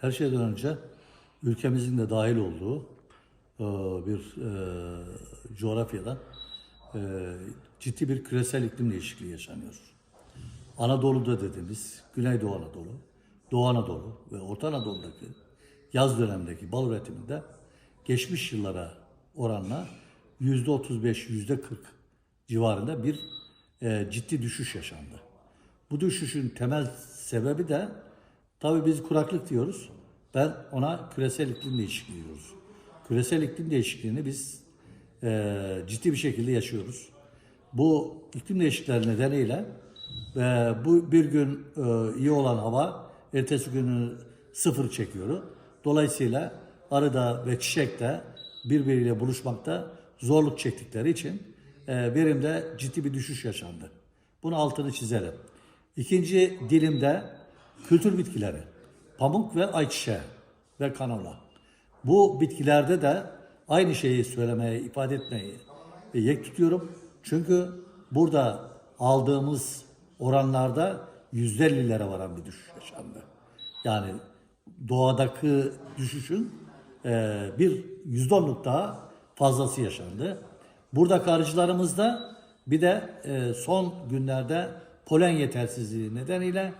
Her şeyden önce ülkemizin de dahil olduğu e, bir e, coğrafyada e, ciddi bir küresel iklim değişikliği yaşanıyor. Anadolu'da dediğimiz Güneydoğu Anadolu, Doğu Anadolu ve Orta Anadolu'daki yaz dönemindeki bal üretiminde geçmiş yıllara oranla yüzde 35, yüzde 40 civarında bir ciddi düşüş yaşandı. Bu düşüşün temel sebebi de tabii biz kuraklık diyoruz. Ben ona küresel iklim değişikliği diyoruz. Küresel iklim değişikliğini biz e, ciddi bir şekilde yaşıyoruz. Bu iklim değişiklikleri nedeniyle ve bu bir gün e, iyi olan hava ertesi günü sıfır çekiyor. Dolayısıyla arıda ve çiçekte birbiriyle buluşmakta zorluk çektikleri için e, verimde ciddi bir düşüş yaşandı. Bunu altını çizelim. İkinci dilimde kültür bitkileri, pamuk ve ayçiçeği ve kanola. Bu bitkilerde de aynı şeyi söylemeye, ifade etmeyi yek tutuyorum. Çünkü burada aldığımız oranlarda yüzde ellilere varan bir düşüş yaşandı. Yani doğadaki düşüşün e, bir yüzde onluk daha fazlası yaşandı. Burada arıcılarımızda bir de e, son günlerde polen yetersizliği nedeniyle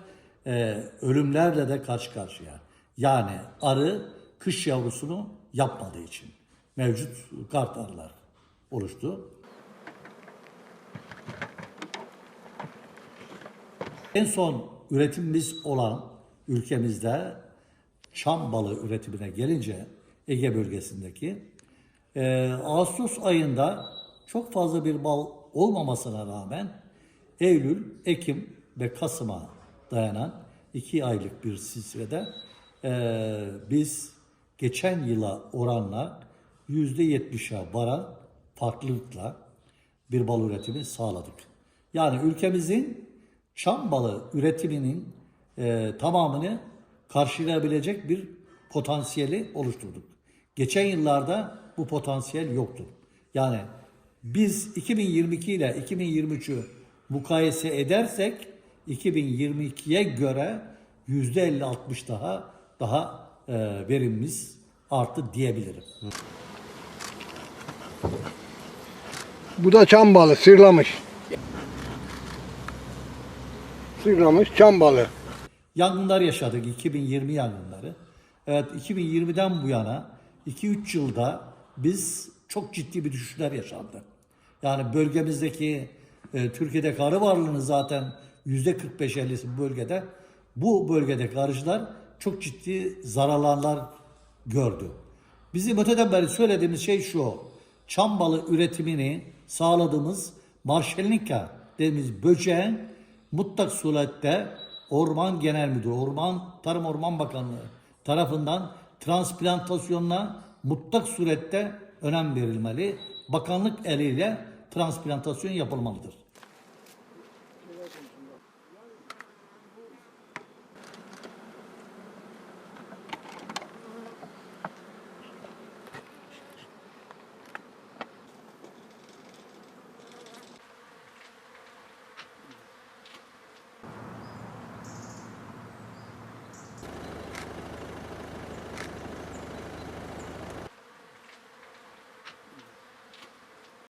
e, ölümlerle de karşı karşıya. Yani arı kış yavrusunu yapmadığı için mevcut kart arılar oluştu. En son üretimimiz olan ülkemizde çam balı üretimine gelince Ege bölgesindeki e, Ağustos ayında çok fazla bir bal olmamasına rağmen Eylül, Ekim ve Kasım'a dayanan iki aylık bir silsilede e, biz geçen yıla oranla yüzde yetmişe varan farklılıkla bir bal üretimi sağladık. Yani ülkemizin çam balı üretiminin e, tamamını karşılayabilecek bir potansiyeli oluşturduk. Geçen yıllarda bu potansiyel yoktu. Yani biz 2022 ile 2023'ü mukayese edersek 2022'ye göre %50-60 daha daha e, verimimiz arttı diyebilirim. Bu da çam balı, sırlamış. Sırlamış çam balı. Yangınlar yaşadık 2020 yangınları. Evet 2020'den bu yana 2-3 yılda biz çok ciddi bir düşüşler yaşandı. Yani bölgemizdeki e, Türkiye'deki arı varlığını zaten %45-50'si bu bölgede. Bu bölgedeki arıcılar çok ciddi zararlar gördü. Bizim öteden beri söylediğimiz şey şu. Çam balı üretimini sağladığımız Marşelnika dediğimiz böceğin mutlak surette Orman Genel Müdürü, Orman Tarım Orman Bakanlığı tarafından transplantasyonuna mutlak surette önem verilmeli. Bakanlık eliyle transplantasyon yapılmalıdır.